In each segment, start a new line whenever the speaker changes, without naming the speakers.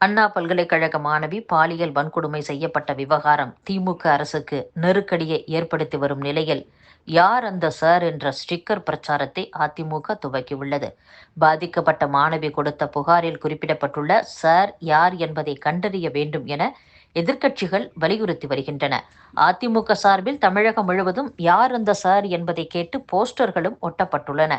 அண்ணா பல்கலைக்கழக மாணவி பாலியல் வன்கொடுமை செய்யப்பட்ட விவகாரம் திமுக அரசுக்கு நெருக்கடியை ஏற்படுத்தி வரும் நிலையில் யார் அந்த சார் என்ற ஸ்டிக்கர் பிரச்சாரத்தை அதிமுக துவக்கியுள்ளது. பாதிக்கப்பட்ட மாணவி கொடுத்த புகாரில் குறிப்பிடப்பட்டுள்ள சார் யார் என்பதை கண்டறிய வேண்டும் என எதிர்க்கட்சிகள் வலியுறுத்தி வருகின்றன. அதிமுக சார்பில் தமிழகம் முழுவதும் யார் அந்த சார் என்பதை கேட்டு போஸ்டர்களும் ஒட்டப்பட்டுள்ளன.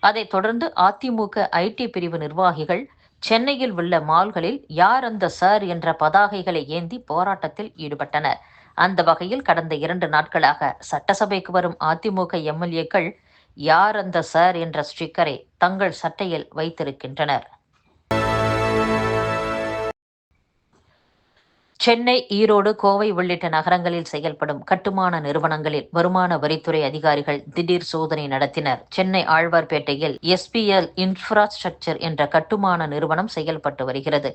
அதைத் தொடர்ந்து அதிமுக ஐடி பிரிவு நிர்வாகிகள் சென்னையில் உள்ள மால்களில் யார் அந்த சார் என்ற பதாகைகளை ஏந்தி போராட்டத்தில் ஈடுபட்டனர். அந்த வகையில் கடந்த இரண்டு நாட்களாக சட்டசபைக்கு வரும் அதிமுக எம்எல்ஏக்கள் யார் அந்த சார் என்ற ஸ்டிக்கரை தங்கள் சட்டையில் வைத்திருக்கின்றனர். சென்னை ஈரோடு கோவை உள்ளிட்ட நகரங்களில் செயல்படும் கட்டுமான நிறுவனங்களில் வருமான வரித்துறை அதிகாரிகள் திடீர் சோதனை நடத்தினர். சென்னை ஆழ்வார்பேட்டையில் எஸ்பிஎல் இன்ஃப்ராஸ்ட்ரக்சர் என்ற கட்டுமான நிறுவனம் செயல்பட்டு வருகிறது.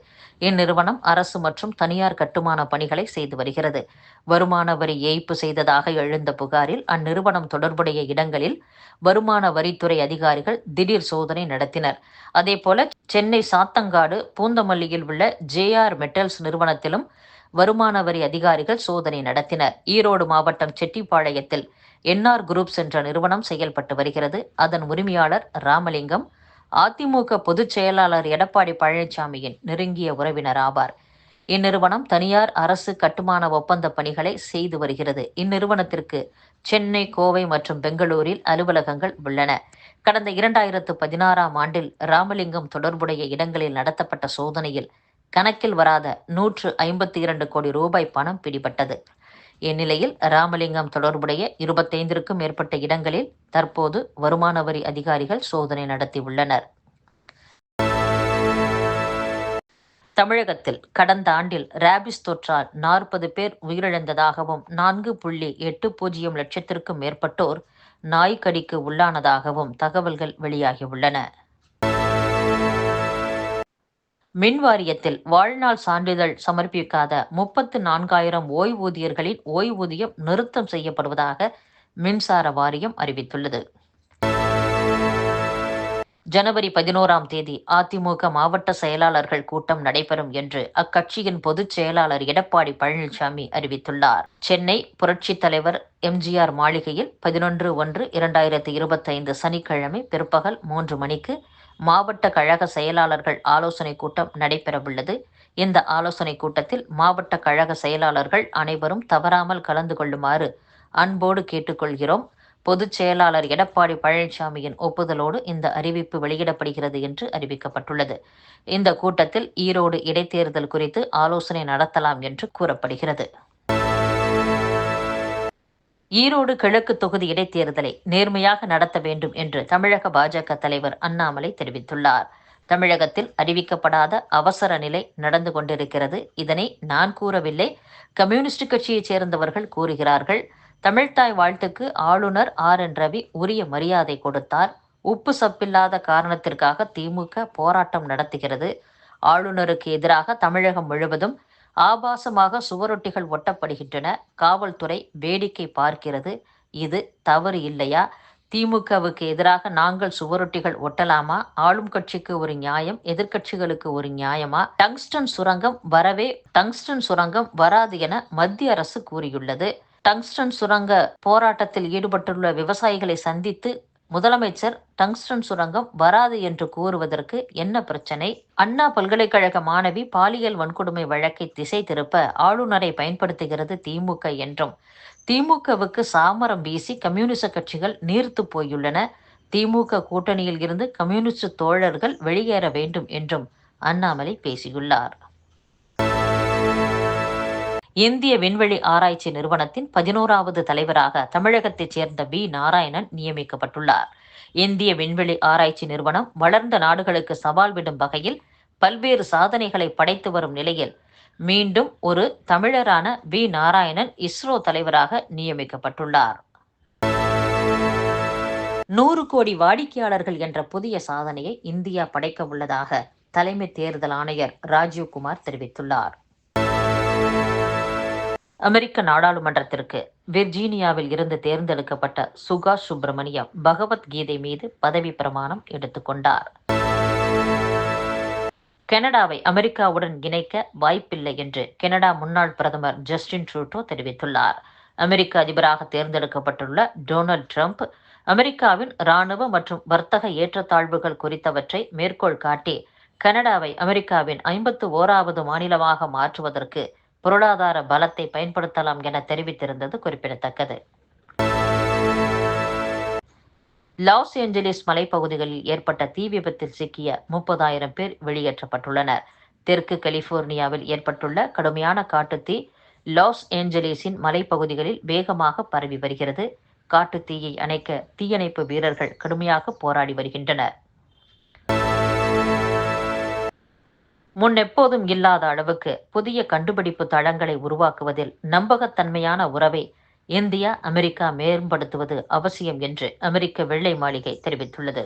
இந்நிறுவனம் அரசு மற்றும் தனியார் கட்டுமான பணிகளை செய்து வருகிறது. வருமான வரி ஏய்ப்பு செய்ததாக எழுந்த புகாரில் அந்நிறுவனம் தொடர்புடைய இடங்களில் வருமான வரித்துறை அதிகாரிகள் திடீர் சோதனை நடத்தினர். அதேபோல சென்னை சாத்தங்காடு பூந்தமல்லியில் உள்ள ஜேஆர் மெட்டல்ஸ் நிறுவனத்திலும் வருமான வரி அதிகாரிகள் சோதனை நடத்தினர். ஈரோடு மாவட்டம் செட்டிப்பாளையத்தில் என்ஆர் குரூப்ஸ் என்ற நிறுவனம் செயல்பட்டு வருகிறது. அதன் உரிமையாளர் ராமலிங்கம் அதிமுக பொதுச் செயலாளர் எடப்பாடி பழனிசாமியின் நெருங்கிய உறவினர் ஆவார். இந்நிறுவனம் தனியார் அரசு கட்டுமான ஒப்பந்த பணிகளை செய்து வருகிறது. இந்நிறுவனத்திற்கு சென்னை கோவை மற்றும் பெங்களூரில் அலுவலகங்கள் உள்ளன. கடந்த இரண்டாயிரத்து பதினாறாம் ஆண்டில் ராமலிங்கம் தொடர்புடைய இடங்களில் நடத்தப்பட்ட சோதனையில் கணக்கில் வராத நூற்று ஐம்பத்தி இரண்டு கோடி ரூபாய் பணம் பிடிபட்டது. இந்நிலையில் ராமலிங்கம் தொடர்புடைய இருபத்தைந்திற்கும் மேற்பட்ட இடங்களில் தற்போது வருமான வரி அதிகாரிகள் சோதனை நடத்தியுள்ளனர். தமிழகத்தில் கடந்த ஆண்டில் ரேபிஸ் தொற்றால் நாற்பது பேர் உயிரிழந்ததாகவும் நான்கு புள்ளி எட்டு பூஜ்ஜியம் லட்சத்திற்கும் மேற்பட்டோர் நாய்க்கடிக்கு உள்ளானதாகவும் தகவல்கள் வெளியாகியுள்ளன. மின் வாரியத்தில் வாழ்நாள் சான்றிதழ் சமர்ப்பிக்காத முப்பத்து நான்காயிரம் ஓய்வூதியர்களின் ஓய்வூதியம் நிறுத்தம் செய்யப்படுவதாக மின்சார வாரியம் அறிவித்துள்ளது. ஜனவரி பதினோராம் தேதி அதிமுக மாவட்ட செயலாளர்கள் கூட்டம் நடைபெறும் என்று அக்கட்சியின் பொதுச் செயலாளர் எடப்பாடி பழனிசாமி அறிவித்துள்ளார். சென்னை புரட்சித் தலைவர் எம்ஜிஆர் மாளிகையில் பதினொன்று ஒன்று இரண்டாயிரத்தி இருபத்தைந்து சனிக்கிழமை பிற்பகல் மூன்று மணிக்கு மாவட்ட கழக செயலாளர்கள் ஆலோசனை கூட்டம் நடைபெறவுள்ளது. இந்த ஆலோசனை கூட்டத்தில் மாவட்ட கழக செயலாளர்கள் அனைவரும் தவறாமல் கலந்து கொள்ளுமாறு அன்போடு கேட்டுக்கொள்கிறோம். பொதுச் செயலாளர் எடப்பாடி பழனிசாமியின் ஒப்புதலோடு இந்த அறிவிப்பு வெளியிடப்படுகிறது என்று அறிவிக்கப்பட்டுள்ளது. இந்த கூட்டத்தில் ஈரோடு இடைத்தேர்தல் குறித்து ஆலோசனை நடத்தலாம் என்று கூறப்படுகிறது. ஈரோடு கிழக்கு தொகுதி இடைத்தேர்தலை நேர்மையாக நடத்த வேண்டும் என்று தமிழக பாஜக தலைவர் அண்ணாமலை தெரிவித்துள்ளார். தமிழகத்தில் அறிவிக்கப்படாத அவசர நிலை நடந்து கொண்டிருக்கிறது. இதனை நான் கூறவில்லை. கம்யூனிஸ்ட் கட்சியைச் சேர்ந்தவர்கள் கூறுகிறார்கள். தமிழ்தாய் வாழ்த்துக்கு ஆளுநர் ஆர். என். ரவி உரிய மரியாதை கொடுத்தார். உப்பு சப்பில்லாத காரணத்திற்காக திமுக போராட்டம் நடத்துகிறது. ஆளுநருக்கு எதிராக தமிழகம் முழுவதும் ஆபாசமாக சுவரொட்டிகள் ஒட்டப்படுகின்றன. காவல்துறை வேடிக்கை பார்க்கிறது. இது தவறு இல்லையா? திமுகவுக்கு எதிராக நாங்கள் சுவரொட்டிகள் ஒட்டலாமா? ஆளும் கட்சிக்கு ஒரு நியாயம் எதிர்க்கட்சிகளுக்கு ஒரு நியாயமா? டங்ஸ்டன் சுரங்கம் வரவே டங்ஸ்டன் சுரங்கம் வராது என மத்திய அரசு கூறியுள்ளது. டங்ஸ்டன் சுரங்க போராட்டத்தில் ஈடுபட்டுள்ள விவசாயிகளை சந்தித்து முதலமைச்சர் டங்ஸ்டன் சுரங்கம் வராது என்று கூறுவதற்கு என்ன பிரச்சனை? அண்ணா பல்கலைக்கழக மாணவி பாலியல் வன்கொடுமை வழக்கை திசை திருப்ப ஆளுநரை பயன்படுத்துகிறது திமுக என்றும் திமுகவுக்கு சாமரம் வீசி கம்யூனிச கட்சிகள் நீர்த்து போயுள்ளன. திமுக கூட்டணியில் இருந்து கம்யூனிஸ்ட் தோழர்கள் வெளியேற வேண்டும் என்றும் அண்ணாமலை பேசியுள்ளார். இந்திய விண்வெளி ஆராய்ச்சி நிறுவனத்தின் பதினோராவது தலைவராக தமிழகத்தைச் சேர்ந்த பி நாராயணன் நியமிக்கப்பட்டுள்ளார். இந்திய விண்வெளி ஆராய்ச்சி நிறுவனம் வளர்ந்த நாடுகளுக்கு சவால் விடும் வகையில் பல்வேறு சாதனைகளை படைத்து வரும் நிலையில் மீண்டும் ஒரு தமிழரான வி. நாராயணன் இஸ்ரோ தலைவராக நியமிக்கப்பட்டுள்ளார். நூறு கோடி வாடிக்கையாளர்கள் என்ற புதிய சாதனையை இந்தியா படைக்க உள்ளதாக தலைமை தேர்தல் ஆணையர் ராஜீவ்குமார் தெரிவித்துள்ளார். அமெரிக்க நாடாளுமன்றத்திற்கு விர்ஜீனியாவில் இருந்து தேர்ந்தெடுக்கப்பட்ட சுகாஷ் சுப்பிரமணியம் பகவத்கீதை மீது பதவி பிரமாணம் எடுத்துக்கொண்டார். கனடாவை அமெரிக்காவுடன் இணைக்க வாய்ப்பில்லை என்று கனடா முன்னாள் பிரதமர் ஜஸ்டின் ட்ரூட்டோ தெரிவித்துள்ளார். அமெரிக்க அதிபராக தேர்ந்தெடுக்கப்பட்டுள்ள டொனால்ட் ட்ரம்ப் அமெரிக்காவின் இராணுவ மற்றும் வர்த்தக ஏற்றத்தாழ்வுகள் குறித்தவற்றை மேற்கோள் காட்டி கனடாவை அமெரிக்காவின் ஐம்பத்து ஓராவது மாநிலமாக மாற்றுவதற்கு பொருளாதார பலத்தை பயன்படுத்தலாம் என தெரிவித்திருந்தது குறிப்பிடத்தக்கது. லாஸ் ஏஞ்சலிஸ் மலைப்பகுதிகளில் ஏற்பட்ட தீ விபத்தில் சிக்கிய முப்பதாயிரம் பேர் வெளியேற்றப்பட்டுள்ளனர். தெற்கு கலிபோர்னியாவில் ஏற்பட்டுள்ள கடுமையான காட்டுத்தீ லாஸ் ஏஞ்சலிஸின் மலைப்பகுதிகளில் வேகமாக பரவி வருகிறது. காட்டுத்தீயை அணைக்க தீயணைப்பு வீரர்கள் கடுமையாக போராடி வருகின்றனர். முன்னெப்போதும் இல்லாத அளவுக்கு புதிய கண்டுபிடிப்பு தளங்களை உருவாக்குவதில் நம்பகத்தன்மையான உறவை இந்தியா அமெரிக்கா மேம்படுத்துவது அவசியம் என்று அமெரிக்க வெள்ளை மாளிகை தெரிவித்துள்ளது.